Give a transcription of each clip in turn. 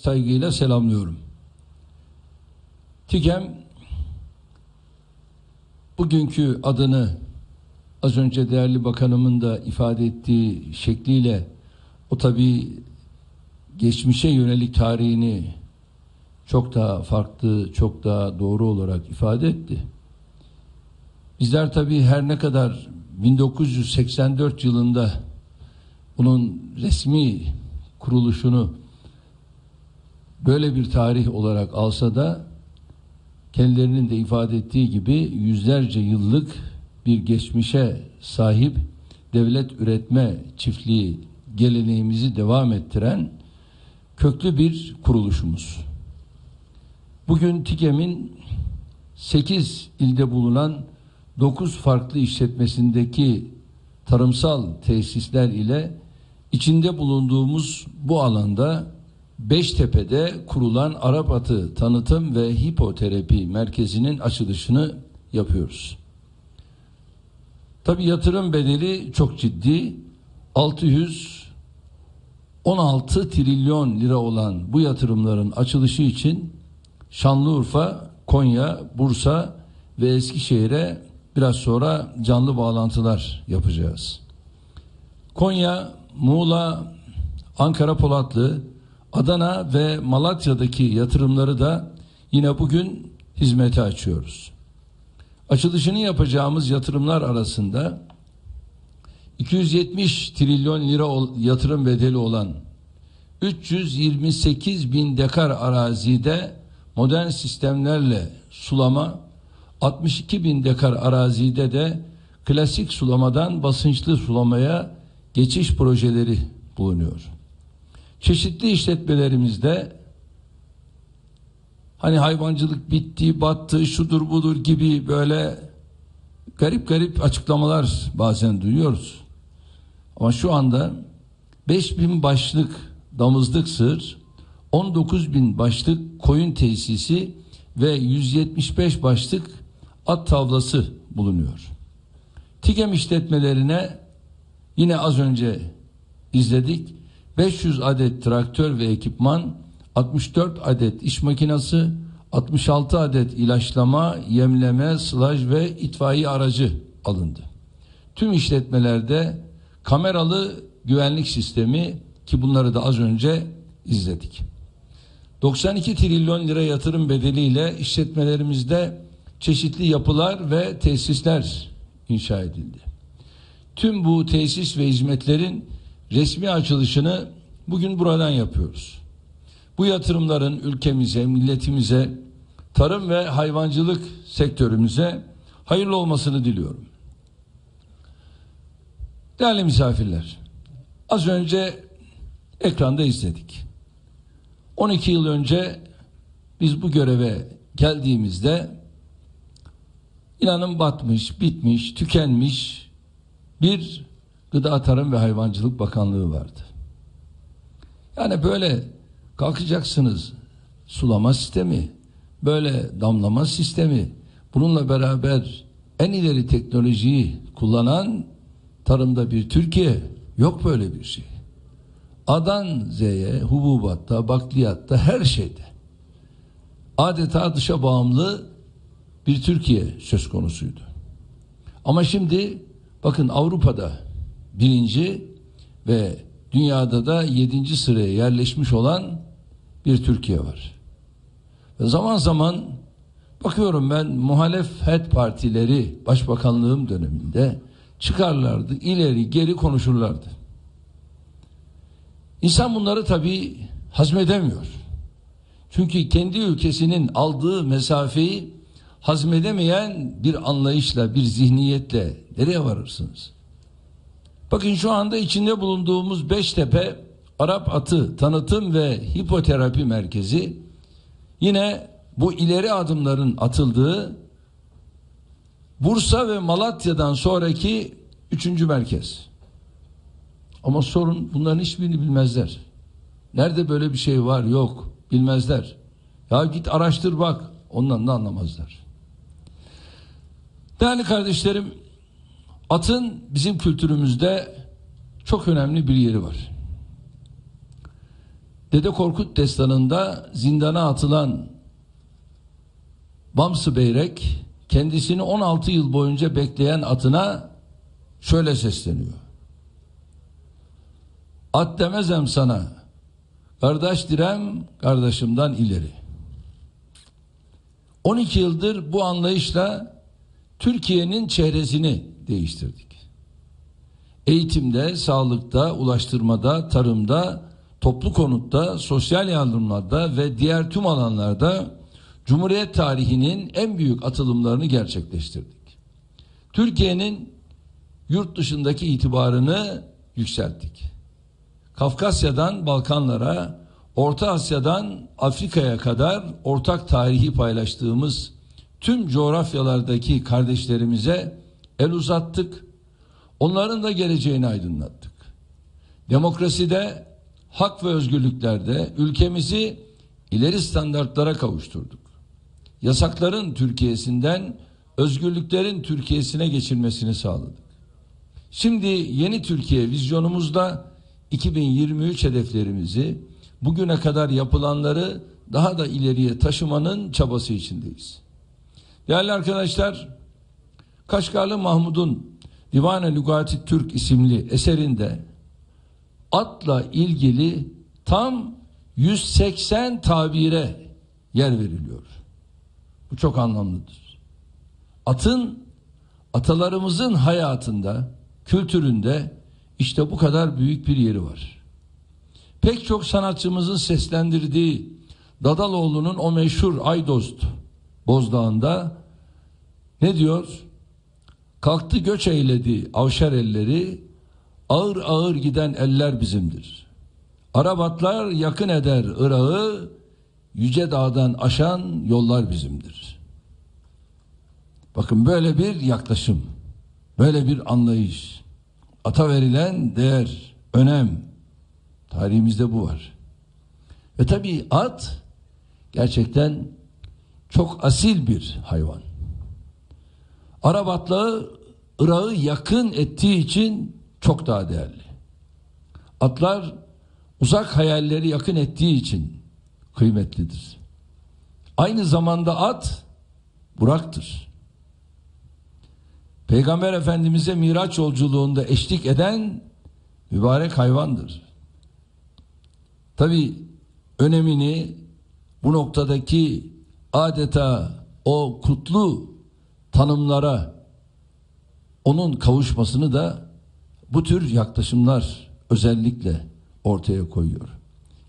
saygıyla selamlıyorum. TİGEM bugünkü adını az önce değerli bakanımın da ifade ettiği şekliyle o tabi geçmişe yönelik tarihini çok daha farklı, çok daha doğru olarak ifade etti. Bizler tabi her ne kadar 1984 yılında bunun resmi kuruluşunu böyle bir tarih olarak alsa da kendilerinin de ifade ettiği gibi yüzlerce yıllık bir geçmişe sahip devlet üretme çiftliği geleneğimizi devam ettiren köklü bir kuruluşumuz. Bugün TİKEM'in 8 ilde bulunan 9 farklı işletmesindeki tarımsal tesisler ile içinde bulunduğumuz bu alanda Beştepe'de kurulan Arap Atı Tanıtım ve Hipoterapi Merkezi'nin açılışını yapıyoruz. Tabi yatırım bedeli çok ciddi. 616 trilyon lira olan bu yatırımların açılışı için Şanlıurfa, Konya, Bursa ve Eskişehir'e biraz sonra canlı bağlantılar yapacağız. Konya, Muğla, Ankara Polatlı, Adana ve Malatya'daki yatırımları da yine bugün hizmete açıyoruz. Açılışını yapacağımız yatırımlar arasında 270 trilyon lira yatırım bedeli olan 328 bin dekar arazide modern sistemlerle sulama, 62 bin dekar arazide de klasik sulamadan basınçlı sulamaya geçiş projeleri bulunuyor. Çeşitli işletmelerimizde hani hayvancılık bitti, battı, şudur budur gibi böyle garip garip açıklamalar bazen duyuyoruz. Ama şu anda 5000 başlık damızlık sığır, 19 bin başlık koyun tesisi ve 175 başlık at tavlası bulunuyor. TİGEM işletmelerine yine az önce izledik 500 adet traktör ve ekipman, 64 adet iş makinası, 66 adet ilaçlama, yemleme, sılaj ve itfaiye aracı alındı. Tüm işletmelerde kameralı güvenlik sistemi ki bunları da az önce izledik. 92 trilyon lira yatırım bedeliyle işletmelerimizde çeşitli yapılar ve tesisler inşa edildi. Tüm bu tesis ve hizmetlerin resmi açılışını bugün buradan yapıyoruz. Bu yatırımların ülkemize, milletimize, tarım ve hayvancılık sektörümüze hayırlı olmasını diliyorum. Değerli misafirler, az önce ekranda izledik. 12 yıl önce biz bu göreve geldiğimizde inanın batmış, bitmiş, tükenmiş bir Gıda Tarım ve Hayvancılık Bakanlığı vardı. Yani böyle kalkacaksınız sulama sistemi, böyle damlama sistemi, bununla beraber en ileri teknolojiyi kullanan tarımda bir Türkiye yok böyle bir şey. Adan Z'ye, hububatta, bakliyatta, her şeyde. Adeta dışa bağımlı bir Türkiye söz konusuydu. Ama şimdi bakın Avrupa'da birinci ve dünyada da yedinci sıraya yerleşmiş olan bir Türkiye var. Ve zaman zaman bakıyorum ben muhalefet partileri başbakanlığım döneminde çıkarlardı, ileri geri konuşurlardı. İnsan bunları tabii hazmedemiyor. Çünkü kendi ülkesinin aldığı mesafeyi hazmedemeyen bir anlayışla, bir zihniyetle nereye varırsınız? Bakın şu anda içinde bulunduğumuz Beştepe Arap Atı Tanıtım ve Hipoterapi Merkezi yine bu ileri adımların atıldığı Bursa ve Malatya'dan sonraki üçüncü merkez. Ama sorun bunların hiçbirini bilmezler. Nerede böyle bir şey var yok bilmezler. Ya git araştır bak ondan da anlamazlar. Değerli kardeşlerim Atın bizim kültürümüzde çok önemli bir yeri var. Dede Korkut destanında zindana atılan Bamsı Beyrek kendisini 16 yıl boyunca bekleyen atına şöyle sesleniyor. At demezem sana. Kardeş direm kardeşimden ileri. 12 yıldır bu anlayışla Türkiye'nin çehresini değiştirdik. Eğitimde, sağlıkta, ulaştırmada, tarımda, toplu konutta, sosyal yardımlarda ve diğer tüm alanlarda Cumhuriyet tarihinin en büyük atılımlarını gerçekleştirdik. Türkiye'nin yurt dışındaki itibarını yükselttik. Kafkasya'dan Balkanlara, Orta Asya'dan Afrika'ya kadar ortak tarihi paylaştığımız tüm coğrafyalardaki kardeşlerimize el uzattık. Onların da geleceğini aydınlattık. Demokraside, hak ve özgürlüklerde ülkemizi ileri standartlara kavuşturduk. Yasakların Türkiye'sinden özgürlüklerin Türkiye'sine geçilmesini sağladık. Şimdi yeni Türkiye vizyonumuzda 2023 hedeflerimizi bugüne kadar yapılanları daha da ileriye taşımanın çabası içindeyiz. Değerli arkadaşlar, Kaşgarlı Mahmud'un Divan-ı Lugati Türk isimli eserinde atla ilgili tam 180 tabire yer veriliyor. Bu çok anlamlıdır. Atın atalarımızın hayatında, kültüründe işte bu kadar büyük bir yeri var. Pek çok sanatçımızın seslendirdiği Dadaloğlu'nun o meşhur Aydost Bozdağı'nda ne diyor? Kalktı göç eyledi avşar elleri, ağır ağır giden eller bizimdir. Arabatlar yakın eder Irak'ı, yüce dağdan aşan yollar bizimdir. Bakın böyle bir yaklaşım, böyle bir anlayış, ata verilen değer, önem, tarihimizde bu var. Ve tabii at gerçekten çok asil bir hayvan. Arap atlığı Irak'ı yakın ettiği için çok daha değerli. Atlar uzak hayalleri yakın ettiği için kıymetlidir. Aynı zamanda at Burak'tır. Peygamber Efendimiz'e Miraç yolculuğunda eşlik eden mübarek hayvandır. Tabi önemini bu noktadaki adeta o kutlu tanımlara onun kavuşmasını da bu tür yaklaşımlar özellikle ortaya koyuyor.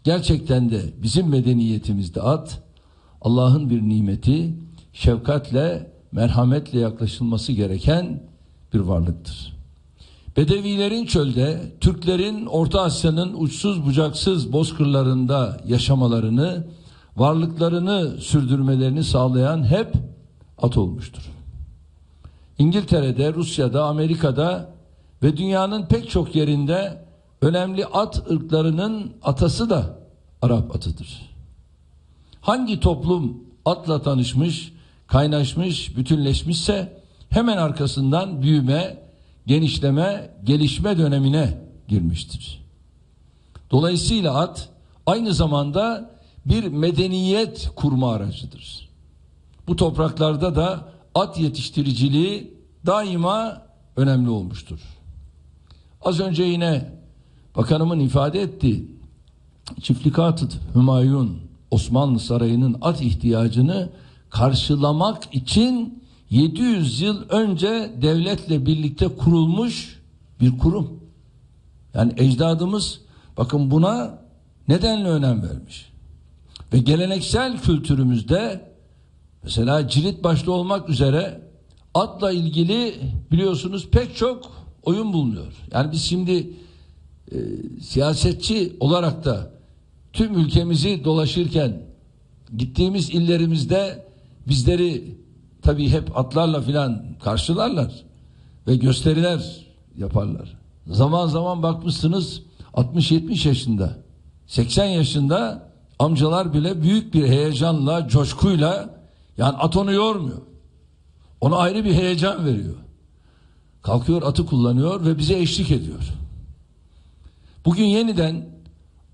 Gerçekten de bizim medeniyetimizde at Allah'ın bir nimeti, şefkatle, merhametle yaklaşılması gereken bir varlıktır. Bedevilerin çölde, Türklerin Orta Asya'nın uçsuz bucaksız bozkırlarında yaşamalarını, varlıklarını sürdürmelerini sağlayan hep at olmuştur. İngiltere'de, Rusya'da, Amerika'da ve dünyanın pek çok yerinde önemli at ırklarının atası da Arap atıdır. Hangi toplum atla tanışmış, kaynaşmış, bütünleşmişse hemen arkasından büyüme, genişleme, gelişme dönemine girmiştir. Dolayısıyla at aynı zamanda bir medeniyet kurma aracıdır. Bu topraklarda da at yetiştiriciliği daima önemli olmuştur. Az önce yine bakanımın ifade ettiği çiftlik atı Hümayun Osmanlı Sarayı'nın at ihtiyacını karşılamak için 700 yıl önce devletle birlikte kurulmuş bir kurum. Yani ecdadımız bakın buna nedenle önem vermiş. Ve geleneksel kültürümüzde mesela cirit başta olmak üzere atla ilgili biliyorsunuz pek çok oyun bulunuyor. Yani biz şimdi e, siyasetçi olarak da tüm ülkemizi dolaşırken gittiğimiz illerimizde bizleri tabii hep atlarla filan karşılarlar ve gösteriler yaparlar. Zaman zaman bakmışsınız 60-70 yaşında 80 yaşında amcalar bile büyük bir heyecanla coşkuyla yani at onu yormuyor. Ona ayrı bir heyecan veriyor. Kalkıyor atı kullanıyor ve bize eşlik ediyor. Bugün yeniden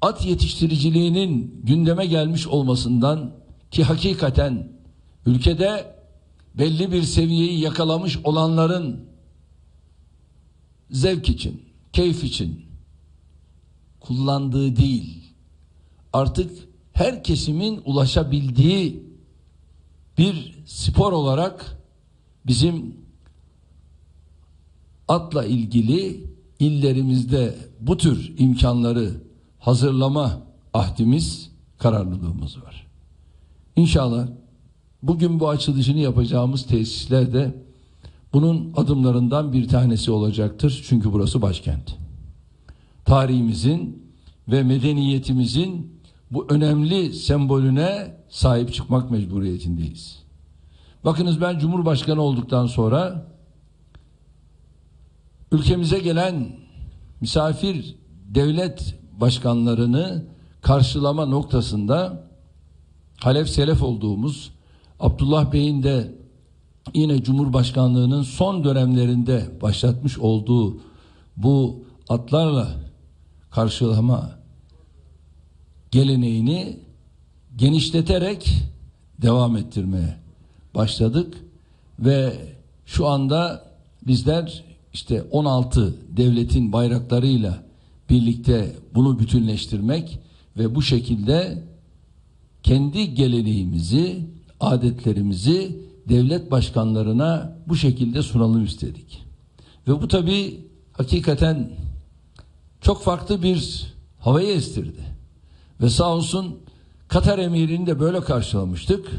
at yetiştiriciliğinin gündeme gelmiş olmasından ki hakikaten ülkede belli bir seviyeyi yakalamış olanların zevk için, keyif için kullandığı değil, artık her kesimin ulaşabildiği bir spor olarak bizim atla ilgili illerimizde bu tür imkanları hazırlama ahdimiz, kararlılığımız var. İnşallah bugün bu açılışını yapacağımız tesisler de bunun adımlarından bir tanesi olacaktır. Çünkü burası başkent. Tarihimizin ve medeniyetimizin bu önemli sembolüne sahip çıkmak mecburiyetindeyiz. Bakınız ben Cumhurbaşkanı olduktan sonra ülkemize gelen misafir devlet başkanlarını karşılama noktasında halef selef olduğumuz Abdullah Bey'in de yine Cumhurbaşkanlığının son dönemlerinde başlatmış olduğu bu atlarla karşılama geleneğini genişleterek devam ettirmeye başladık ve şu anda bizler işte 16 devletin bayraklarıyla birlikte bunu bütünleştirmek ve bu şekilde kendi geleneğimizi, adetlerimizi devlet başkanlarına bu şekilde sunalım istedik. Ve bu tabi hakikaten çok farklı bir havayı estirdi. Ve sağ olsun Katar emirini de böyle karşılamıştık.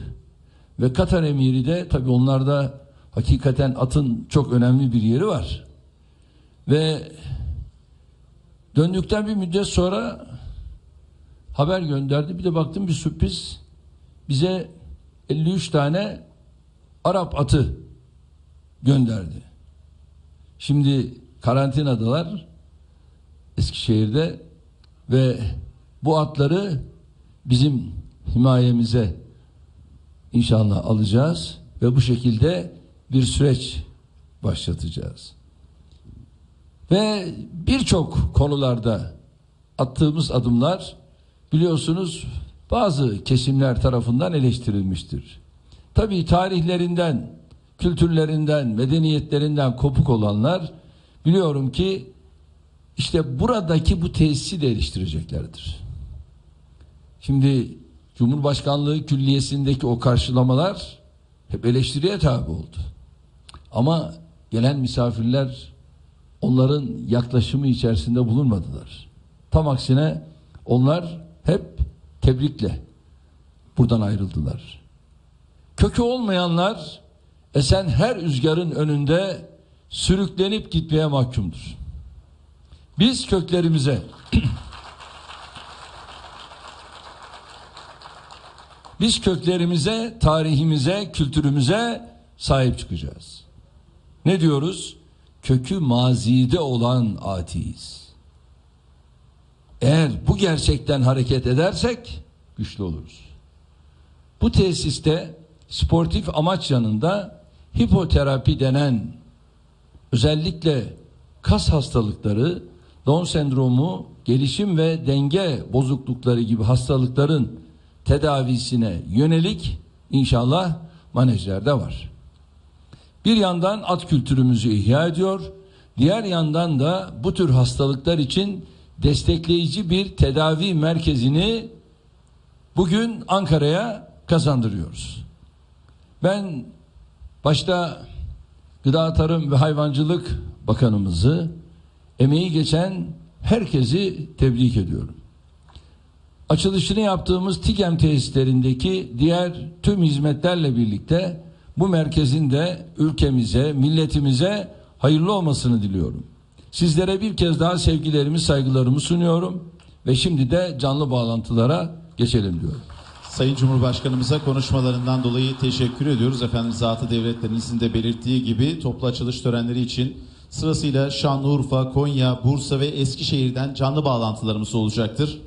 Ve Katar emiri de tabi onlarda hakikaten atın çok önemli bir yeri var. Ve döndükten bir müddet sonra haber gönderdi. Bir de baktım bir sürpriz. Bize 53 tane Arap atı gönderdi. Şimdi karantinadalar Eskişehir'de ve bu atları bizim himayemize inşallah alacağız ve bu şekilde bir süreç başlatacağız. Ve birçok konularda attığımız adımlar biliyorsunuz bazı kesimler tarafından eleştirilmiştir. Tabii tarihlerinden, kültürlerinden, medeniyetlerinden kopuk olanlar biliyorum ki işte buradaki bu tesisi de eleştireceklerdir. Şimdi Cumhurbaşkanlığı Külliyesi'ndeki o karşılamalar hep eleştiriye tabi oldu. Ama gelen misafirler onların yaklaşımı içerisinde bulunmadılar. Tam aksine onlar hep tebrikle buradan ayrıldılar. Kökü olmayanlar esen her rüzgarın önünde sürüklenip gitmeye mahkumdur. Biz köklerimize Biz köklerimize, tarihimize, kültürümüze sahip çıkacağız. Ne diyoruz? Kökü mazide olan atiyiz. Eğer bu gerçekten hareket edersek güçlü oluruz. Bu tesiste sportif amaç yanında hipoterapi denen özellikle kas hastalıkları, Down sendromu, gelişim ve denge bozuklukları gibi hastalıkların tedavisine yönelik inşallah manejler de var. Bir yandan at kültürümüzü ihya ediyor, diğer yandan da bu tür hastalıklar için destekleyici bir tedavi merkezini bugün Ankara'ya kazandırıyoruz. Ben başta Gıda Tarım ve Hayvancılık Bakanımızı emeği geçen herkesi tebrik ediyorum. Açılışını yaptığımız TİGEM tesislerindeki diğer tüm hizmetlerle birlikte bu merkezin de ülkemize, milletimize hayırlı olmasını diliyorum. Sizlere bir kez daha sevgilerimi, saygılarımı sunuyorum ve şimdi de canlı bağlantılara geçelim diyorum. Sayın Cumhurbaşkanımıza konuşmalarından dolayı teşekkür ediyoruz. Efendim zatı devletlerinizin de belirttiği gibi toplu açılış törenleri için sırasıyla Şanlıurfa, Konya, Bursa ve Eskişehir'den canlı bağlantılarımız olacaktır.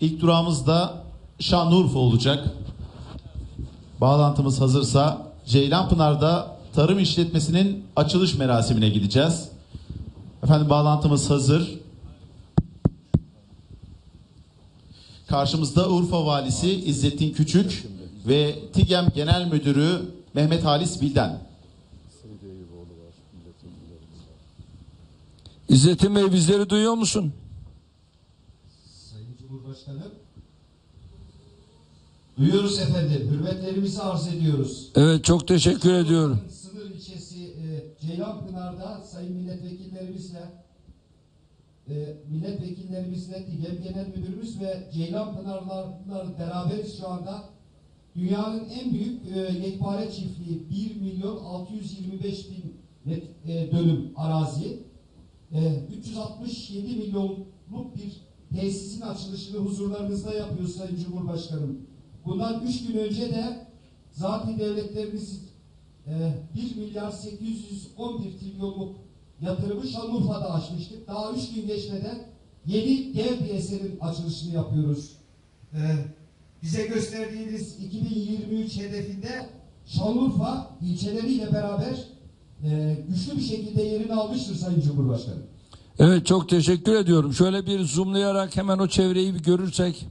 İlk durağımız da Şanlıurfa olacak. Bağlantımız hazırsa Ceylanpınar'da tarım işletmesinin açılış merasimine gideceğiz. Efendim bağlantımız hazır. Karşımızda Urfa Valisi İzzettin Küçük ve TİGEM Genel Müdürü Mehmet Halis Bilden. İzzettin Bey bizleri duyuyor musun? Cumhurbaşkanım. Duyuyoruz efendim. Hürmetlerimizi arz ediyoruz. Evet çok teşekkür ediyorum. Sınır ilçesi e, Ceylanpınar'da sayın milletvekillerimizle e, milletvekillerimizle TİGEM Genel Müdürümüz ve Ceylanpınar'la beraberiz şu anda. Dünyanın en büyük e, yekpare çiftliği 1 milyon 625 bin net, e, dönüm arazi. E, 367 milyonluk bir tesisin açılışını huzurlarınızda yapıyoruz Sayın Cumhurbaşkanım. Bundan 3 gün önce de zaten devletlerimiz e, 1 milyar 811 trilyonluk yatırımı Şanlıurfa'da açmıştık. Daha 3 gün geçmeden yeni dev bir eserin açılışını yapıyoruz. E, bize gösterdiğiniz 2023 hedefinde Şanlıurfa ilçeleriyle beraber e, güçlü bir şekilde yerini almıştır Sayın Cumhurbaşkanım. Evet çok teşekkür ediyorum. Şöyle bir zoomlayarak hemen o çevreyi bir görürsek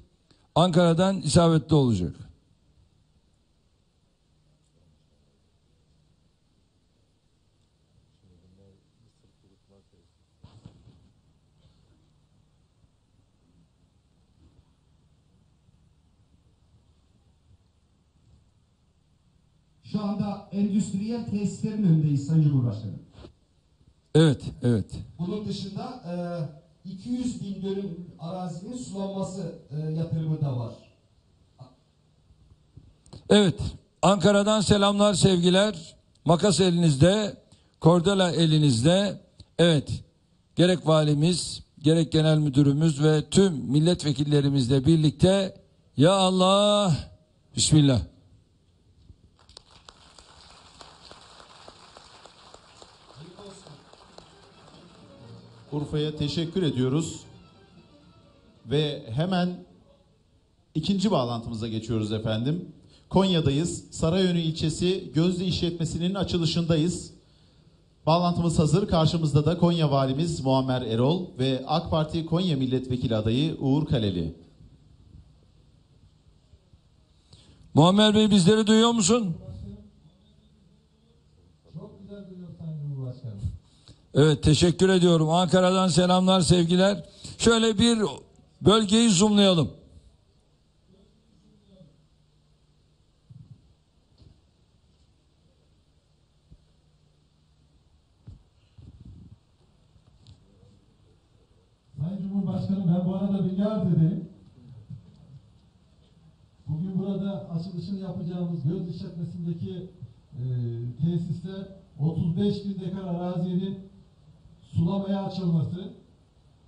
Ankara'dan isabetli olacak. Şu anda endüstriyel tesislerin önündeyiz Sayın Cumhurbaşkanım. Evet, evet. Bunun dışında e, 200 bin dönüm arazinin sulanması e, yatırımı da var. Evet. Ankara'dan selamlar, sevgiler. Makas elinizde, kordela elinizde. Evet. Gerek valimiz, gerek genel müdürümüz ve tüm milletvekillerimizle birlikte ya Allah Bismillah. Urfa'ya teşekkür ediyoruz. Ve hemen ikinci bağlantımıza geçiyoruz efendim. Konya'dayız. Sarayönü ilçesi Gözlü İşletmesi'nin açılışındayız. Bağlantımız hazır. Karşımızda da Konya Valimiz Muammer Erol ve AK Parti Konya Milletvekili adayı Uğur Kaleli. Muammer Bey bizleri duyuyor musun? Çok güzel duyuyor Sayın Cumhurbaşkanım. Evet teşekkür ediyorum. Ankara'dan selamlar sevgiler. Şöyle bir bölgeyi zoomlayalım. Sayın Cumhurbaşkanım ben bu arada bilgi arz edeyim. Bugün burada açılışını yapacağımız göz işletmesindeki e, tesiste 35 bin dekar arazinin sulamaya açılması,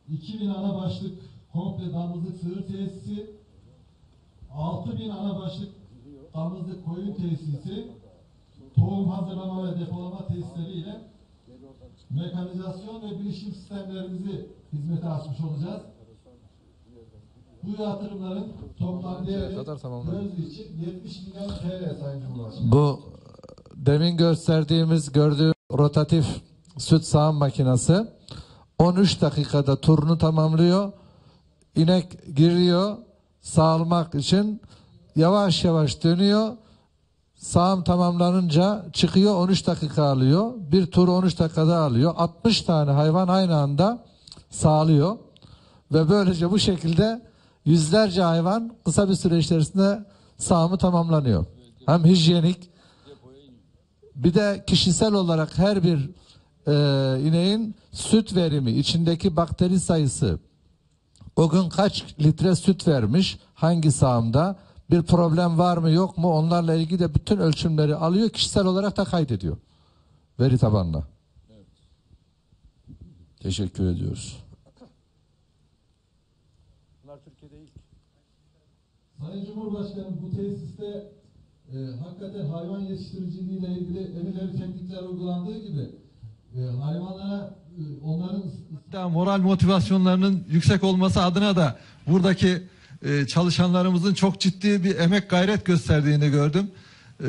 2000 ana başlık komple damızlık sığır tesisi, 6000 ana başlık damızlık koyun tesisi, tohum hazırlama ve depolama tesisleriyle mekanizasyon ve bilişim sistemlerimizi hizmete açmış olacağız. Bu yatırımların toplam değeri Gözlü için 70 milyon TL Sayın Cumhurbaşkanı. Bu demin gösterdiğimiz gördüğüm rotatif süt sağım makinesi 13 dakikada turunu tamamlıyor. İnek giriyor sağılmak için yavaş yavaş dönüyor. Sağım tamamlanınca çıkıyor 13 dakika alıyor. Bir tur 13 dakikada alıyor. 60 tane hayvan aynı anda sağlıyor. Ve böylece bu şekilde yüzlerce hayvan kısa bir süre içerisinde sağımı tamamlanıyor. Hem hijyenik bir de kişisel olarak her bir e, ineğin süt verimi, içindeki bakteri sayısı, o gün kaç litre süt vermiş, hangi sağımda, bir problem var mı yok mu onlarla ilgili de bütün ölçümleri alıyor, kişisel olarak da kaydediyor. Veri tabanına. Teşekkür ediyoruz. Sayın Cumhurbaşkanım bu tesiste e, hakikaten hayvan yetiştiriciliği ile ilgili en ileri teknikler uygulandığı gibi hayvanlara e, onların Hatta moral motivasyonlarının yüksek olması adına da buradaki e, çalışanlarımızın çok ciddi bir emek gayret gösterdiğini gördüm. E,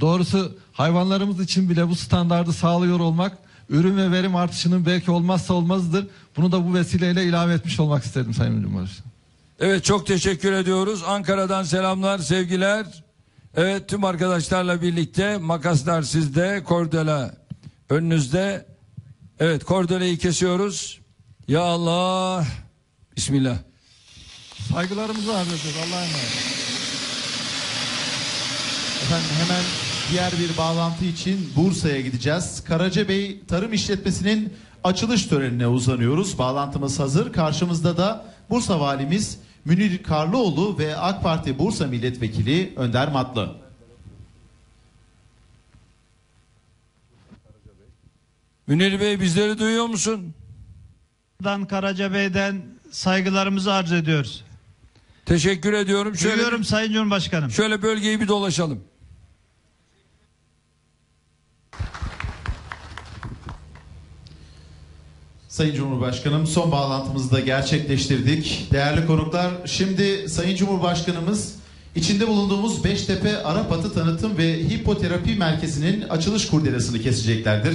doğrusu hayvanlarımız için bile bu standardı sağlıyor olmak ürün ve verim artışının belki olmazsa olmazıdır. Bunu da bu vesileyle ilave etmiş olmak istedim Sayın Cumhurbaşkanım. Evet çok teşekkür ediyoruz. Ankara'dan selamlar, sevgiler. Evet tüm arkadaşlarla birlikte makaslar sizde, kordela önünüzde. Evet kordelayı kesiyoruz. Ya Allah. Bismillah. Saygılarımızı arz ediyoruz. Allah'a emanet. Efendim hemen diğer bir bağlantı için Bursa'ya gideceğiz. Karacabey Tarım İşletmesi'nin açılış törenine uzanıyoruz. Bağlantımız hazır. Karşımızda da Bursa Valimiz Münir Karlıoğlu ve AK Parti Bursa Milletvekili Önder Matlı. Münir Bey bizleri duyuyor musun? Dan Karacabey'den saygılarımızı arz ediyoruz. Teşekkür ediyorum. Şöyle, Duyuyorum Sayın Cumhurbaşkanım. şöyle bölgeyi bir dolaşalım. Sayın Cumhurbaşkanım son bağlantımızı da gerçekleştirdik. Değerli konuklar şimdi Sayın Cumhurbaşkanımız içinde bulunduğumuz Beştepe Arap Atı Tanıtım ve Hipoterapi Merkezi'nin açılış kurdelasını keseceklerdir.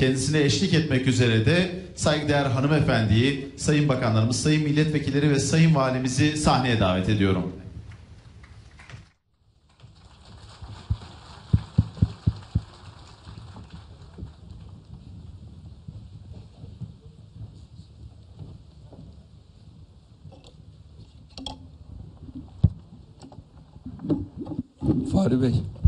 Kendisine eşlik etmek üzere de saygıdeğer hanımefendiyi, sayın bakanlarımız, sayın milletvekilleri ve sayın valimizi sahneye davet ediyorum. Fahri Bey.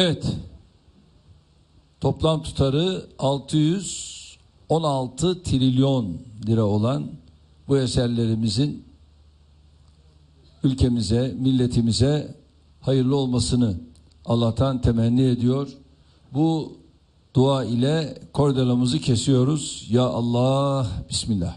Evet. Toplam tutarı 616 trilyon lira olan bu eserlerimizin ülkemize, milletimize hayırlı olmasını Allah'tan temenni ediyor. Bu dua ile kordelamızı kesiyoruz. Ya Allah, Bismillah.